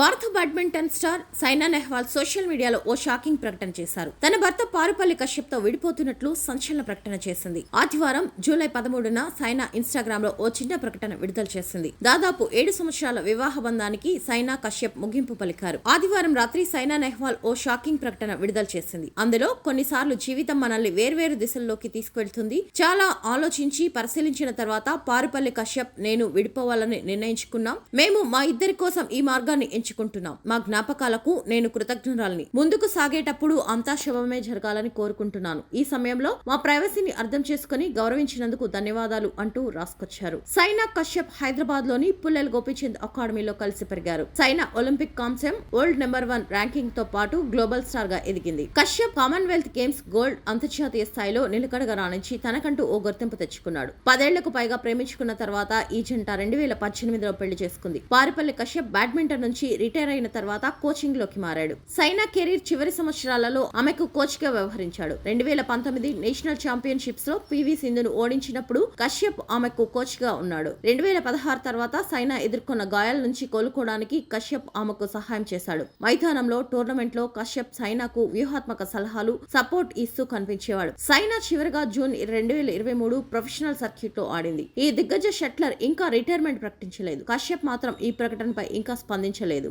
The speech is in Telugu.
భారత badminton star Saina Nehwal social మీడియాలో ఓ షాకింగ్ ప్రకటన చేశారు. తన భర్త పారుపల్లి కశ్యప్తో విడిపోతున్నట్లు సంచలన ప్రకటన చేసింది. ఆదివారం జూలై పదమూడున సైనా ఇన్స్టాగ్రామ్లో ఓ చిన్న ప్రకటన విడుదల చేసింది. దాదాపు ఏడు సంవత్సరాల వివాహ బంధానికి సైనా కశ్యప్ ముగింపు పలికారు. ఆదివారం రాత్రి సైనా నెహ్వాల్ ఓ షాకింగ్ ప్రకటన విడుదల చేసింది. అందులో కొన్నిసార్లు జీవితం మనల్ని వేర్వేరు దిశల్లోకి తీసుకెళ్తుంది. చాలా ఆలోచించి పరిశీలించిన తర్వాత పారుపల్లి కశ్యప్ నేను విడిపోవాలని నిర్ణయించుకున్నాం. మేము మా ఇద్దరి కోసం ఈ మార్గాన్ని తెచ్చుకుంటున్నాం మా జ్ఞాపకాలకు నేను కృతజ్ఞురాలని. ముందుకు సాగేటప్పుడు అంతా శుభమే జరగాలని కోరుకుంటున్నాను. ఈ సమయంలో మా ప్రైవసీని అర్థం చేసుకుని గౌరవించినందుకు ధన్యవాదాలు అంటూ రాసుకొచ్చారు. సైనా కశ్యప్ హైదరాబాద్లోని పుల్లెల్ గోపీచంద్ అకాడమీలో కలిసి పెరిగారు. సైనా ఒలింపిక్ కాంస్యం వరల్డ్ నెంబర్ వన్ ర్యాంకింగ్తో పాటు గ్లోబల్ స్టార్గా ఎదిగింది. కశ్యప్ కామన్వెల్త్ గేమ్స్ గోల్డ్ అంతర్జాతీయ స్థాయిలో నిలకడగా రాణించి తనకంటూ ఓ గుర్తింపు తెచ్చుకున్నాడు. పదేళ్ళకు పైగా ప్రేమించుకున్న తర్వాత ఈ జంట రెండు వేల పద్దెనిమిదిలో పెళ్ళి చేసుకుంది. పారిపల్లి కశ్యప్ బ్యాడ్మింటన్ నుంచి రిటైర్ అయిన తర్వాత కోచింగ్లోకి మారాడు. సైనా కెరీర్ చివరి సంవత్సరాలలో ఆమెకు కోచ్గా వ్యవహరించాడు. రెండు వేల పంతొమ్మిది నేషనల్ ఛాంపియన్షిప్స్లో పివి సింధును ఓడించినప్పుడు కశ్యప్ ఆమెకు కోచ్గా ఉన్నాడు. రెండు వేల పదహారు తర్వాత సైనా ఎదుర్కొన్న గాయాల నుంచి కోలుకోవడానికి కశ్యప్ ఆమెకు సహాయం చేశాడు. మైదానంలో టోర్నమెంట్లో కశ్యప్ సైనాకు వ్యూహాత్మక సలహాలు సపోర్ట్ ఇస్తూ కనిపించేవాడు. సైనా చివరిగా జూన్ రెండు వేల ఇరవై మూడు ప్రొఫెషనల్ సర్క్యూట్లో ఆడింది. ఈ దిగ్గజ షట్లర్ ఇంకా రిటైర్మెంట్ ప్రకటించలేదు. కశ్యప్ మాత్రం ఈ ప్రకటనపై ఇంకా స్పందించలేదు.